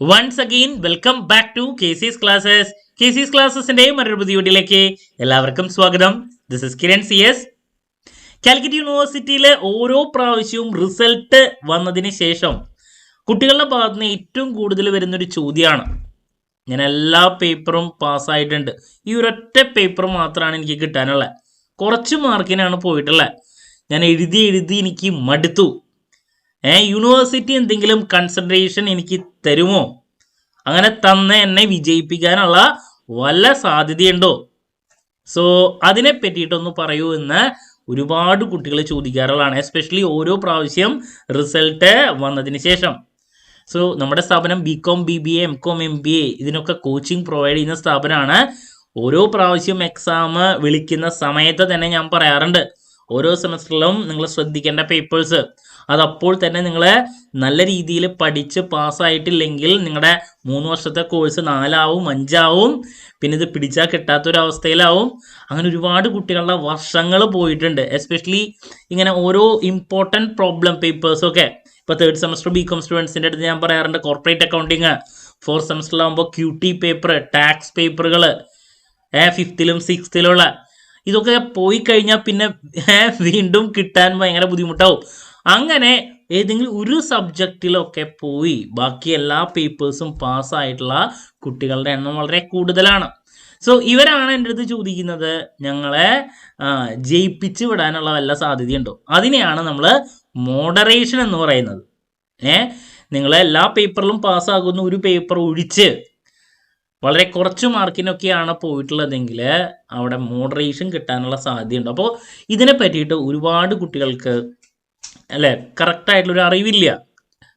Once again welcome back to K C S classes K C S ക്ലാസ്സസിന്റെ മറ്റൊരു പുതിയ വീഡിയോയിലേക്ക് എല്ലാവർക്കും സ്വാഗതം. This is Kiran C S Calicut യൂണിവേഴ്സിറ്റിയിലെ ഓരോ പ്രാവശ്യവും റിസൾട്ട് വന്നതിന് ശേഷം കുട്ടികളുടെ ഭാഗത്ത് നിന്ന് ഏറ്റവും കൂടുതൽ വരുന്നൊരു ചോദ്യമാണ്. ഞാൻ എല്ലാ പേപ്പറും പാസ്സായിട്ടുണ്ട് ഈ ഒരൊറ്റ പേപ്പർ മാത്രമാണ് എനിക്ക് കിട്ടാനുള്ളത്. കുറച്ച് മാർക്കിനാണ് പോയിട്ടുള്ളത്. ഞാൻ എഴുതി എഴുതി എനിക്ക് മടുത്തു. ഏ യൂണിവേഴ്സിറ്റി എന്തെങ്കിലും കൺസിഡറേഷൻ എനിക്ക് തരുമോ? അങ്ങനെ തന്ന് എന്നെ വിജയിപ്പിക്കാനുള്ള വല്ല സാധ്യതയുണ്ടോ? സോ അതിനെ പറ്റിയിട്ടൊന്ന് പറയൂ എന്ന് ഒരുപാട് കുട്ടികൾ ചോദിക്കാറുള്ളതാണ്. എസ്പെഷ്യലി ഓരോ പ്രാവശ്യം റിസൾട്ട് വന്നതിന് ശേഷം. സോ നമ്മുടെ സ്ഥാപനം B com B B A M com M B A ഇതിനൊക്കെ കോച്ചിങ് പ്രൊവൈഡ് ചെയ്യുന്ന സ്ഥാപനമാണ്. ഓരോ പ്രാവശ്യം എക്സാം വിളിക്കുന്ന സമയത്ത് തന്നെ ഞാൻ പറയാറുണ്ട്. ഓരോ സെമസ്റ്ററിലും നിങ്ങൾ ശ്രദ്ധിക്കേണ്ട പേപ്പേഴ്സ് അതപ്പോൾ തന്നെ നിങ്ങൾ നല്ല രീതിയിൽ പഠിച്ച് പാസ്സായിട്ടില്ലെങ്കിൽ നിങ്ങളുടെ മൂന്ന് വർഷത്തെ കോഴ്സ് നാലാവും അഞ്ചാവും പിന്നെ ഇത് പിടിച്ചാൽ കിട്ടാത്തൊരവസ്ഥയിലാവും. അങ്ങനെ ഒരുപാട് കുട്ടികളുടെ വർഷങ്ങൾ പോയിട്ടുണ്ട്. എസ്പെഷ്യലി ഇങ്ങനെ ഓരോ ഇമ്പോർട്ടന്റ് പ്രോബ്ലം പേപ്പേഴ്സൊക്കെ ഇപ്പോൾ തേർഡ് സെമസ്റ്റർ ബി കോം സ്റ്റുഡൻസിന്റെ അടുത്ത് ഞാൻ പറയാറുണ്ട് കോർപ്പറേറ്റ് അക്കൗണ്ടിങ് ഫോർത്ത് സെമസ്റ്ററിലാകുമ്പോൾ ക്യൂ ടി പേപ്പർ ടാക്സ് പേപ്പറുകൾ ഫിഫ്ത്തിലും സിക്സ്ത്തിലുള്ള ഇതൊക്കെ പോയി കഴിഞ്ഞാൽ പിന്നെ വീണ്ടും കിട്ടാൻ ഭയങ്കര ബുദ്ധിമുട്ടാവും. അങ്ങനെ ഏതെങ്കിലും ഒരു സബ്ജക്റ്റിലൊക്കെ പോയി ബാക്കി എല്ലാ പേപ്പേഴ്സും പാസ്സായിട്ടുള്ള കുട്ടികളുടെ എണ്ണം വളരെ കൂടുതലാണ്. സോ ഇവരാണ് എന്റെ അടുത്ത് ചോദിക്കുന്നത് ഞങ്ങളെ ജയിപ്പിച്ചു വിടാനുള്ള വല്ല സാധ്യതയുണ്ടോ? അതിനെയാണ് നമ്മൾ മോഡറേഷൻ എന്ന് പറയുന്നത്. ഏ നിങ്ങളെ എല്ലാ പേപ്പറിലും പാസ്സാകുന്ന ഒരു പേപ്പർ ഒഴിച്ച് വളരെ കുറച്ച് മാർക്കിനൊക്കെയാണ് പോയിട്ടുള്ളതെങ്കിൽ അവിടെ മോഡറേഷൻ കിട്ടാനുള്ള സാധ്യതയുണ്ട്. അപ്പോൾ ഇതിനെ പറ്റിയിട്ട് ഒരുപാട് കുട്ടികൾക്ക് അല്ലേ കറക്റ്റായിട്ടുള്ളൊരു അറിവില്ല.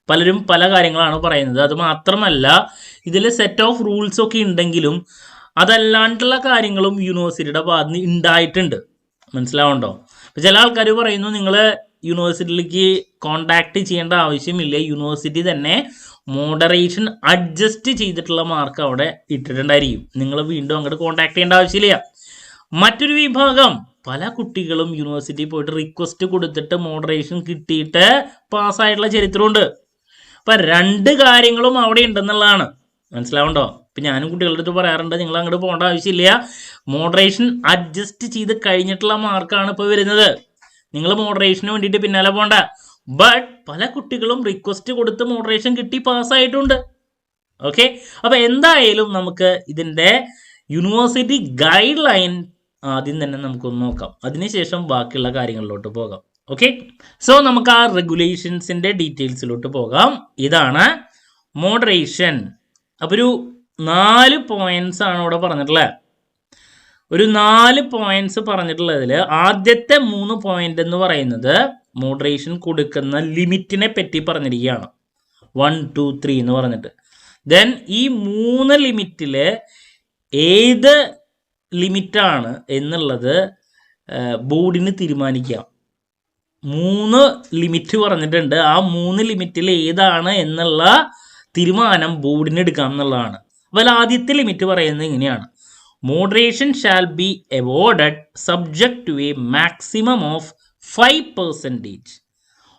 പലരും പല കാര്യങ്ങളാണ് പറയുന്നത്. അത് മാത്രമല്ല ഇതിൽ സെറ്റ് ഓഫ് റൂൾസ് ഒക്കെ ഉണ്ടെങ്കിലും അതല്ലാണ്ടുള്ള കാര്യങ്ങളും യൂണിവേഴ്സിറ്റിയുടെ ഭാഗത്ത് നിന്ന് ഉണ്ടായിട്ടുണ്ട്. മനസ്സിലാവുണ്ടോ? അപ്പോൾ ചില ആൾക്കാർ പറയുന്നു നിങ്ങൾ യൂണിവേഴ്സിറ്റിയിലേക്ക് കോണ്ടാക്ട് ചെയ്യേണ്ട ആവശ്യമില്ല. യൂണിവേഴ്സിറ്റി തന്നെ മോഡറേഷൻ അഡ്ജസ്റ്റ് ചെയ്തിട്ടുള്ള മാർക്ക് അവിടെ ഇട്ടിട്ടുണ്ടായിരിക്കും. നിങ്ങൾ വീണ്ടും അങ്ങോട്ട് കോണ്ടാക്ട് ചെയ്യേണ്ട ആവശ്യമില്ല. മറ്റൊരു വിഭാഗം പല കുട്ടികളും യൂണിവേഴ്സിറ്റി പോയിട്ട് റിക്വസ്റ്റ് കൊടുത്തിട്ട് മോഡറേഷൻ കിട്ടിയിട്ട് പാസ്സായിട്ടുള്ള ചരിത്രമുണ്ട്. അപ്പം രണ്ട് കാര്യങ്ങളും അവിടെ ഉണ്ടെന്നുള്ളതാണ്. മനസ്സിലാവുണ്ടോ? ഇപ്പം ഞാനും കുട്ടികളുടെ അടുത്ത് പറയാറുണ്ട് നിങ്ങൾ അങ്ങോട്ട് പോകേണ്ട ആവശ്യമില്ല. മോഡറേഷൻ അഡ്ജസ്റ്റ് ചെയ്ത് കഴിഞ്ഞിട്ടുള്ള മാർക്കാണ് ഇപ്പോൾ വരുന്നത്. നിങ്ങൾ മോഡറേഷന് വേണ്ടിയിട്ട് പിന്നാലെ പോകണ്ട ബട്ട് പല കുട്ടികളും റിക്വസ്റ്റ് കൊടുത്ത് മോഡറേഷൻ കിട്ടി പാസ്സായിട്ടുണ്ട്. ഓക്കെ അപ്പോൾ എന്തായാലും നമുക്ക് ഇതിന്റെ യൂണിവേഴ്സിറ്റി ഗൈഡ് ലൈൻ ആദ്യം തന്നെ നമുക്കൊന്ന് നോക്കാം. അതിനുശേഷം ബാക്കിയുള്ള കാര്യങ്ങളിലോട്ട് പോകാം. ഓക്കെ സോ നമുക്ക് ആ റെഗുലേഷൻസിന്റെ ഡീറ്റെയിൽസിലോട്ട് പോകാം. ഇതാണ് മോഡറേഷൻ അപ്പോൾ ഒരു നാല് പോയിന്റ്സ് ആണ് ഇവിടെ പറഞ്ഞിട്ടുള്ളത്. ഒരു നാല് പോയിന്റ്സ് പറഞ്ഞിട്ടുള്ളതിൽ ആദ്യത്തെ മൂന്ന് പോയിന്റ് എന്ന് പറയുന്നത് മോഡറേഷൻ കൊടുക്കുന്ന ലിമിറ്റിനെ പറ്റി പറഞ്ഞിരിക്കുകയാണ്. വൺ ടു ത്രീ എന്ന് പറഞ്ഞിട്ട്. ദെൻ ഈ മൂന്ന് ലിമിറ്റിൽ ഏത് ലിമിറ്റാണ് എന്നുള്ളത് ബോർഡിന് തീരുമാനിക്കാം മൂന്ന് ലിമിറ്റ് പറഞ്ഞിട്ടുണ്ട്. ആ മൂന്ന് ലിമിറ്റിൽ ഏതാണ് എന്നുള്ള തീരുമാനം ബോർഡിന് എടുക്കാം എന്നുള്ളതാണ്. അപ്പോൾ ആദ്യത്തെ ലിമിറ്റ് പറയുന്നത് ഇങ്ങനെയാണ്. Moderation shall be awarded subject to a maximum of five percentage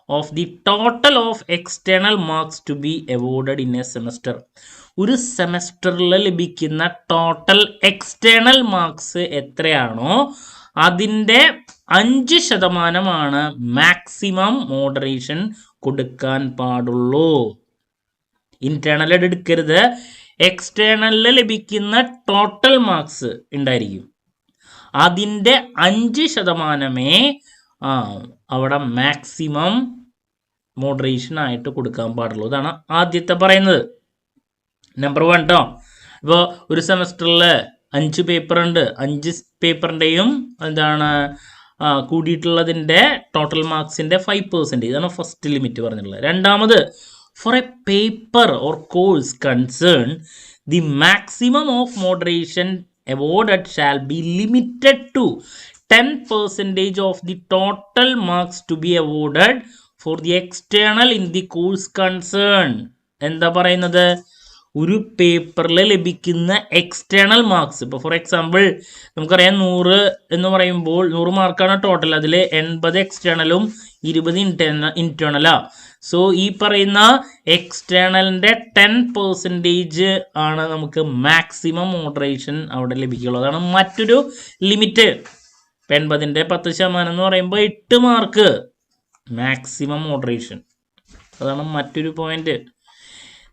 of the total of external marks to be awarded in a semester ഒരു സെമസ്റ്ററിൽ ലഭിക്കുന്ന ടോട്ടൽ എക്സ്റ്റേണൽ മാർക്സ് എത്രയാണോ അതിന്റെ അഞ്ച് ശതമാനമാണ് മാക്സിമം മോഡറേഷൻ കൊടുക്കാൻ പാടുള്ളൂ. ഇന്റേണൽ എടുക്കരുത്. എക്സ്റ്റേണലിൽ ലഭിക്കുന്ന ടോട്ടൽ മാർക്സ് ഉണ്ടായിരിക്കും. അതിന്റെ അഞ്ച് ശതമാനമേ ആ അവിടെ മാക്സിമം മോഡറേഷൻ ആയിട്ട് കൊടുക്കാൻ പാടുള്ളൂ. ഇതാണ് ആദ്യത്തെ പറയുന്നത്. നമ്പർ വൺ കേട്ടോ ഇപ്പോൾ ഒരു സെമസ്റ്ററിൽ അഞ്ച് പേപ്പർ ഉണ്ട്. അഞ്ച് പേപ്പറിന്റെയും എന്താണ് കൂടിയിട്ടുള്ളതിന്റെ ടോട്ടൽ മാർക്സിന്റെ ഫൈവ് പെർസെന്റേജ് ഇതാണ് ഫസ്റ്റ് ലിമിറ്റ് പറഞ്ഞിട്ടുള്ളത്. രണ്ടാമത് for a paper or course concern the maximum of moderation awarded shall be limited to 10 percentage of the total marks to be awarded for the external in the course concern എന്താ പറയുന്നത്? ഒരു പേപ്പറിൽ ലഭിക്കുന്ന external marks ഇപ്പോൾ for example നമുക്കറിയാം നൂറ് എന്ന് പറയുമ്പോൾ നൂറ് മാർക്കാണ് ടോട്ടൽ അതിൽ എൺപത് എക്സ്റ്റേണലും ഇരുപത് ഇന്റേണ ഇന്റേണലാ സോ ഈ പറയുന്ന എക്സ്റ്റേണലിന്റെ ടെൻ പെർസെന്റേജ് ആണ് നമുക്ക് മാക്സിമം മോഡറേഷൻ അവിടെ ലഭിക്കുള്ളൂ. അതാണ് മറ്റൊരു ലിമിറ്റ് എൺപതിന്റെ പത്ത് ശതമാനം എന്ന് പറയുമ്പോൾ എട്ട് മാർക്ക് മാക്സിമം മോഡറേഷൻ അതാണ് മറ്റൊരു point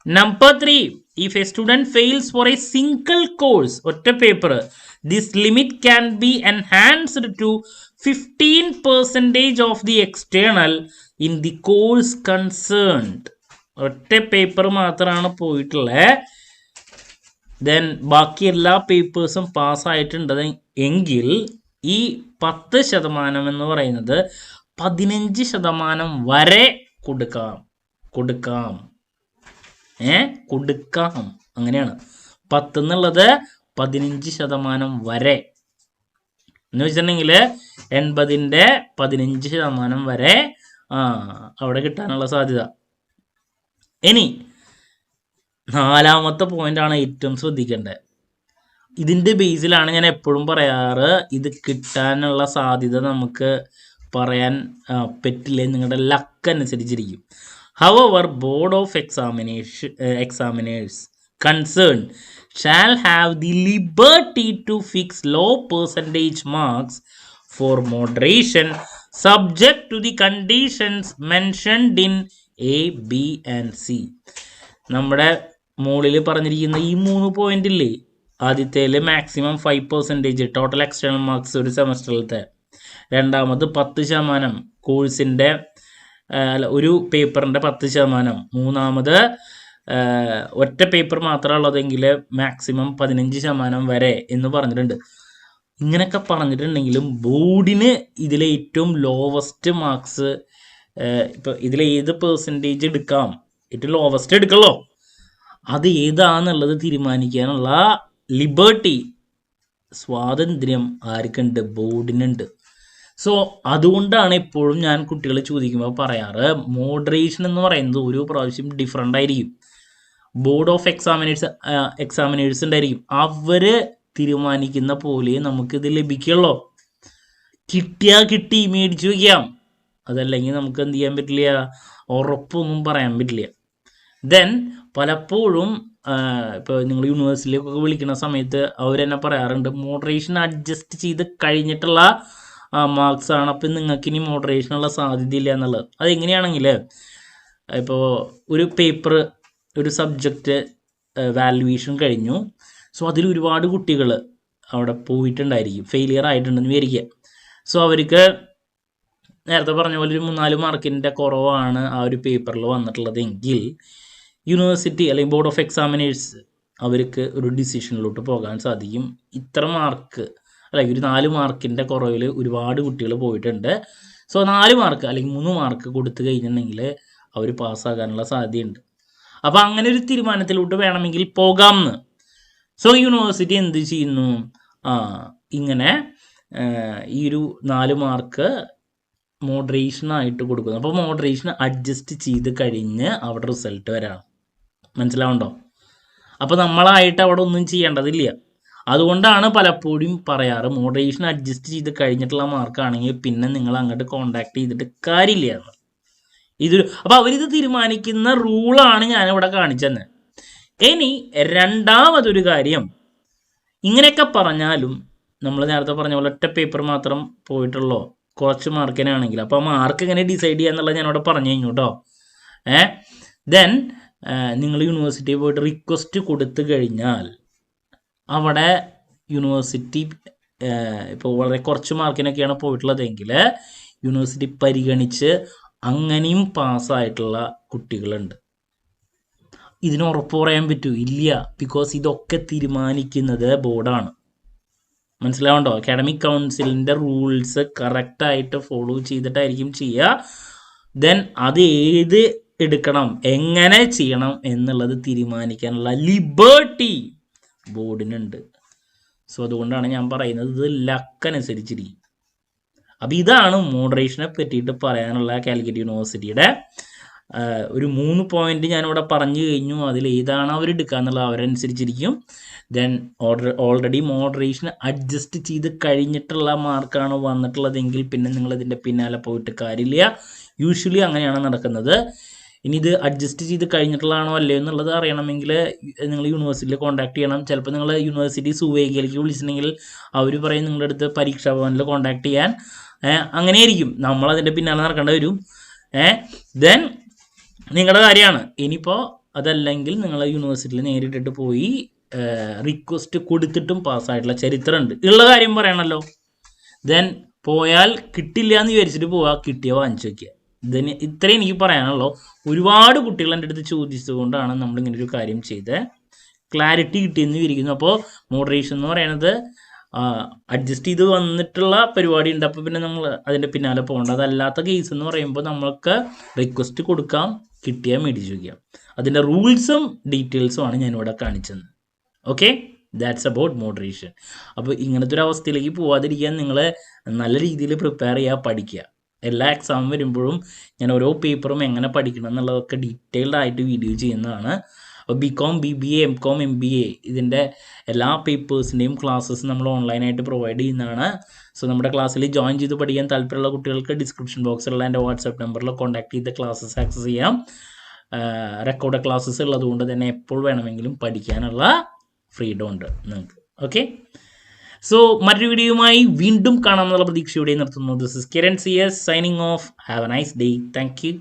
number three if a student fails for a single course ഒറ്റ paper this limit can be enhanced to fifteen percentage of the external in the course concerned ഒറ്റ paper മാത്രമാണ് പോയിട്ടുള്ളത് then ബാക്കി എല്ലാ പേപ്പേഴ്സും പാസ്സായിട്ടുണ്ട് എങ്കിൽ ഈ പത്ത് ശതമാനം എന്ന് പറയുന്നത് പതിനഞ്ച് ശതമാനം വരെ കൊടുക്കാം. കൊടുക്കാം. ഏ? കൊടുക്കാം. അങ്ങനെയാണ്. പത്ത് എന്നുള്ളത് പതിനഞ്ച് ശതമാനം വരെ. എന്ന് വെച്ചിട്ടുണ്ടെങ്കിൽ എൺപതിന്റെ പതിനഞ്ച് ശതമാനം വരെ ആ അവിടെ കിട്ടാനുള്ള സാധ്യത. ഇനി നാലാമത്തെ പോയിന്റാണ് ഏറ്റവും ശ്രദ്ധിക്കേണ്ടത്. ഇതിന്റെ ബേസിലാണ് ഞാൻ എപ്പോഴും പറയാറ്. ഇത് കിട്ടാനുള്ള സാധ്യത നമുക്ക് പറയാൻ പറ്റില്ല? നിങ്ങളുടെ ലക്ക് അനുസരിച്ചിരിക്കും. How our board of examination examiners concern shall have the liberty to fix low percentage marks for moderation subject to the conditions mentioned in A B and C നമ്മുടെ മുകളിൽ പറഞ്ഞിരിക്കുന്ന ഈ മൂന്ന് പോയിന്റ് ഇല്ലേ? ആദ്യത്തേൽ maximum five percentage total external marks ഒരു സെമസ്റ്ററിലത്തെ. രണ്ടാമത് പത്ത് ശതമാനം കോഴ്സിന്റെ ഒരു പേപ്പറിന്റെ പത്ത് ശതമാനം. മൂന്നാമത് ഒറ്റ പേപ്പർ മാത്രമേ ഉള്ളതെങ്കിൽ മാക്സിമം പതിനഞ്ച് ശതമാനം വരെ എന്ന് പറഞ്ഞിട്ടുണ്ട്. ഇങ്ങനെയൊക്കെ പറഞ്ഞിട്ടുണ്ടെങ്കിലും ബോർഡിന് ഇതിലെ ഏറ്റവും ലോവസ്റ്റ് മാർക്സ് ഇപ്പോൾ ഇതിലെ ഏത് പെർസെന്റേജ് എടുക്കാം? ഏറ്റവും ലോവസ്റ്റ് എടുക്കല്ലോ അത് ഏതാന്നുള്ളത് തീരുമാനിക്കാനുള്ള ലിബർട്ടി സ്വാതന്ത്ര്യം ആർക്കുണ്ട്? ബോർഡിനുണ്ട്. സോ അതുകൊണ്ടാണ് എപ്പോഴും ഞാൻ കുട്ടികളെ ചോദിക്കുമ്പോൾ പറയാറ് മോഡറേഷൻ എന്ന് പറയുന്നത് ഓരോ പ്രാവശ്യം ഡിഫറെന്റ് ആയിരിക്കും. ബോർഡ് ഓഫ് എക്സാമിനേഴ്സ് എക്സാമിനേഴ്സ് ഉണ്ടായിരിക്കും. അവർ തീരുമാനിക്കുന്ന പോലെ നമുക്കിത് ലഭിക്കുള്ളൂ. കിട്ടിയാൽ കിട്ടി മേടിച്ചു വയ്ക്കാം അതല്ലെങ്കിൽ നമുക്ക് എന്ത് ചെയ്യാൻ പറ്റില്ല? ഉറപ്പൊന്നും പറയാൻ പറ്റില്ല. ദെൻ പലപ്പോഴും ഇപ്പോൾ നിങ്ങൾ യൂണിവേഴ്സിറ്റിയിലേക്കൊക്കെ വിളിക്കുന്ന സമയത്ത് അവർ തന്നെ പറയാറുണ്ട് മോഡറേഷൻ അഡ്ജസ്റ്റ് ചെയ്ത് കഴിഞ്ഞിട്ടുള്ള മാർക്സ് ആണ്. അപ്പം നിങ്ങൾക്ക് ഇനി മോഡറേഷനുള്ള സാധ്യതയില്ല എന്നുള്ളത്. അതെങ്ങനെയാണെങ്കിൽ ഇപ്പോൾ ഒരു പേപ്പർ ഒരു സബ്ജക്റ്റ് വാല്യുവേഷൻ കഴിഞ്ഞു. സോ അതിൽ ഒരുപാട് കുട്ടികൾ അവിടെ പോയിട്ടുണ്ടായിരിക്കും. ഫെയിലിയർ ആയിട്ടുണ്ടെന്ന് വിചാരിക്കുക. സോ അവർക്ക് നേരത്തെ പറഞ്ഞ പോലെ ഒരു മൂന്നാൽ മാർക്കിന്റെ കുറവാണ് ആ ഒരു പേപ്പറിൽ വന്നിട്ടുള്ളത് എങ്കിൽ യൂണിവേഴ്സിറ്റി അല്ലെങ്കിൽ ബോർഡ് ഓഫ് എക്സാമിനേഴ്സ് അവർക്ക് ഒരു ഡിസിഷനിലോട്ട് പോകാൻ സാധിക്കും. ഇത്ര മാർക്ക് അല്ലെങ്കിൽ ഒരു നാല് മാർക്കിന്റെ കുറവിൽ ഒരുപാട് കുട്ടികൾ പോയിട്ടുണ്ട്. സോ നാല് മാർക്ക് അല്ലെങ്കിൽ മൂന്ന് മാർക്ക് കൊടുത്തു കഴിഞ്ഞിട്ടുണ്ടെങ്കിൽ അവർ പാസ്സാകാനുള്ള സാധ്യതയുണ്ട്. അപ്പോൾ അങ്ങനെ ഒരു തീരുമാനത്തിലോട്ട് വേണമെങ്കിൽ പോകാമെന്ന് സോ യൂണിവേഴ്സിറ്റി എന്ത് ചെയ്യുന്നു? ഇങ്ങനെ ഈ ഒരു നാല് മാർക്ക് മോഡറേഷൻ ആയിട്ട് കൊടുക്കുന്നു. അപ്പോൾ മോഡറേഷൻ അഡ്ജസ്റ്റ് ചെയ്ത് കഴിഞ്ഞ് അവിടെ റിസൾട്ട് വരാം. മനസ്സിലാവുണ്ടോ? അപ്പോൾ നമ്മളായിട്ട് അവിടെ ഒന്നും ചെയ്യേണ്ടതില്ല. അതുകൊണ്ടാണ് പലപ്പോഴും പറയാറ് മോഡറേഷൻ അഡ്ജസ്റ്റ് ചെയ്ത് കഴിഞ്ഞിട്ടുള്ള മാർക്കാണെങ്കിൽ പിന്നെ നിങ്ങൾ അങ്ങോട്ട് കോണ്ടാക്ട് ചെയ്തിട്ട് കാര്യമില്ല എന്ന്. ഇതൊരു അപ്പോൾ അവരിത് തീരുമാനിക്കുന്ന റൂളാണ് ഞാനിവിടെ കാണിച്ചത് ഇനി രണ്ടാമതൊരു കാര്യം. ഇങ്ങനെയൊക്കെ പറഞ്ഞാലും നമ്മൾ നേരത്തെ പറഞ്ഞ പോലെ ഒറ്റ പേപ്പർ മാത്രം പോയിട്ടുള്ളോ. കുറച്ച് മാർക്കിനാണെങ്കിൽ അപ്പോൾ ആ മാർക്ക് എങ്ങനെ ഡിസൈഡ് ചെയ്യാന്നുള്ളത് ഞാനിവിടെ പറഞ്ഞു കഴിഞ്ഞു കേട്ടോ. ഏ? ദെൻ നിങ്ങൾ യൂണിവേഴ്സിറ്റി പോയിട്ട് റിക്വസ്റ്റ് കൊടുത്തു കഴിഞ്ഞാൽ അവിടെ യൂണിവേഴ്സിറ്റി ഇപ്പോൾ വളരെ കുറച്ച് മാർക്കിനൊക്കെയാണ് പോയിട്ടുള്ളതെങ്കിൽ യൂണിവേഴ്സിറ്റി പരിഗണിച്ച് അങ്ങനെയും പാസ്സായിട്ടുള്ള കുട്ടികളുണ്ട്. ഇതിന് ഉറപ്പ് പറയാൻ പറ്റൂ ഇല്ല ബിക്കോസ് ഇതൊക്കെ തീരുമാനിക്കുന്നത് ബോർഡാണ് മനസ്സിലാവണ്ടോ? അക്കാഡമിക് കൗൺസിലിന്റെ റൂൾസ് കറക്റ്റായിട്ട് ഫോളോ ചെയ്തിട്ടായിരിക്കും ചെയ്യുക. ദെൻ അത് ഏത് എടുക്കണം. എങ്ങനെ ചെയ്യണം എന്നുള്ളത് തീരുമാനിക്കാനുള്ള ലിബേർട്ടി ബോർഡിനുണ്ട്. സോ അതുകൊണ്ടാണ് ഞാൻ പറയുന്നത് ഇത് ലക്കനുസരിച്ചിരിക്കും അപ്പം ഇതാണ് മോഡറേഷനെ പറ്റിയിട്ട് പറയാനുള്ള കാലിക്കറ്റ് യൂണിവേഴ്സിറ്റിയുടെ ഒരു മൂന്ന് പോയിന്റ് ഞാനിവിടെ പറഞ്ഞു കഴിഞ്ഞു. അതിൽ ഏതാണ് അവർ എടുക്കുക എന്നുള്ളത് അവരനുസരിച്ചിരിക്കും. Then order already moderation adjust ചെയ്ത് കഴിഞ്ഞിട്ടുള്ള മാർക്കാണ് വന്നിട്ടുള്ളതെങ്കിൽ പിന്നെ നിങ്ങൾ ഇതിന്റെ പിന്നാലെ പോയിട്ട് കാര്യമില്ല. യൂഷ്വലി അങ്ങനെയാണ് നടക്കുന്നത്. ഇനി ഇത് അഡ്ജസ്റ്റ് ചെയ്ത് കഴിഞ്ഞിട്ടുള്ളതാണോ അല്ലയോ എന്നുള്ളത് അറിയണമെങ്കിൽ നിങ്ങൾ യൂണിവേഴ്സിറ്റിയിൽ കോൺടാക്ട് ചെയ്യണം. ചിലപ്പോൾ നിങ്ങൾ യൂണിവേഴ്സിറ്റി സുവേഗയിലേക്ക് വിളിച്ചിട്ടുണ്ടെങ്കിൽ അവർ പറയും നിങ്ങളുടെ അടുത്ത് പരീക്ഷാ ഭവനിൽ കോൺടാക്ട് ചെയ്യാൻ. അങ്ങനെയായിരിക്കും. നമ്മൾ അതിന്റെ പിന്നാലെ നടക്കേണ്ടി വരും. ദെൻ നിങ്ങളുടെ കാര്യമാണ്. ഇനിയിപ്പോൾ അതല്ലെങ്കിൽ നിങ്ങൾ യൂണിവേഴ്സിറ്റിയിൽ നേരിട്ടിട്ട് പോയി റിക്വസ്റ്റ് കൊടുത്തിട്ടും പാസ്സായിട്ടുള്ള ചരിത്രമുണ്ട്. ഉള്ള കാര്യം പറയണല്ലോ. ദെൻ പോയാൽ കിട്ടില്ല എന്ന് വിചാരിച്ചിട്ട് പോവാ. കിട്ടിയ വാങ്ങിച്ചു വെക്കുക ഇതിന് ഇത്രയും എനിക്ക് പറയാനുള്ളൂ. ഒരുപാട് കുട്ടികൾ എന്റെ അടുത്ത് ചോദിച്ചതുകൊണ്ടാണ് നമ്മൾ ഇങ്ങനെ ഒരു കാര്യം ചെയ്തത് ക്ലാരിറ്റി കിട്ടിയെന്ന് വിരിക്കുന്നു അപ്പോൾ മോഡറേഷൻ എന്ന് പറയുന്നത് അഡ്ജസ്റ്റ് ചെയ്ത് വന്നിട്ടുള്ള പരിപാടി ഉണ്ട് അപ്പോൾ പിന്നെ നമ്മൾ അതിന്റെ പിന്നാലെ പോകേണ്ട. അതല്ലാത്ത കേസ് എന്ന് പറയുമ്പോൾ നമ്മൾക്ക് റിക്വസ്റ്റ് കൊടുക്കാം കിട്ടിയാൽ മേടിച്ചു വയ്ക്കാം അതിന്റെ റൂൾസും ഡീറ്റെയിൽസും ആണ് ഞാനിവിടെ കാണിച്ചത്. ഓക്കെ ദാറ്റ്സ് അബൌട്ട് മോഡറേഷൻ അപ്പോൾ ഇങ്ങനത്തെ ഒരു അവസ്ഥയിലേക്ക് പോവാതിരിക്കാൻ നിങ്ങൾ നല്ല രീതിയിൽ പ്രിപ്പയർ ചെയ്യുക പഠിക്കുക. എല്ലാ എക്സാം വരുമ്പോഴും ഞാൻ ഓരോ പേപ്പറും എങ്ങനെ പഠിക്കണം എന്നുള്ളതൊക്കെ ഡീറ്റെയിൽഡ് ആയിട്ട് വീഡിയോ ചെയ്യുന്നതാണ്. അപ്പോൾ B com B B A M com M B A ഇതിന്റെ എല്ലാ പേപ്പേഴ്സിന്റെയും ക്ലാസ്സസ് നമ്മൾ ഓൺലൈനായിട്ട് പ്രൊവൈഡ് ചെയ്യുന്നതാണ്. സോ നമ്മുടെ ക്ലാസ്സിൽ ജോയിൻ ചെയ്ത് പഠിക്കാൻ താല്പര്യമുള്ള കുട്ടികൾക്ക് ഡിസ്ക്രിപ്ഷൻ ബോക്സിലുള്ള എന്റെ വാട്സാപ്പ് നമ്പറിൽ കോൺടാക്ട് ചെയ്ത് ക്ലാസ്സസ് ആക്സസ് ചെയ്യാം. റെക്കോർഡ് ക്ലാസ്സസ് ഉള്ളതുകൊണ്ട് തന്നെ എപ്പോൾ വേണമെങ്കിലും പഠിക്കാനുള്ള ഫ്രീഡം ഉണ്ട് നിങ്ങൾക്ക്. ഓക്കെ സോ മറ്റൊരു വീഡിയോയുമായി വീണ്ടും കാണാമെന്നുള്ള പ്രതീക്ഷയോടെ നിർത്തുന്നു. This is Kiran C S signing off have a nice day thank you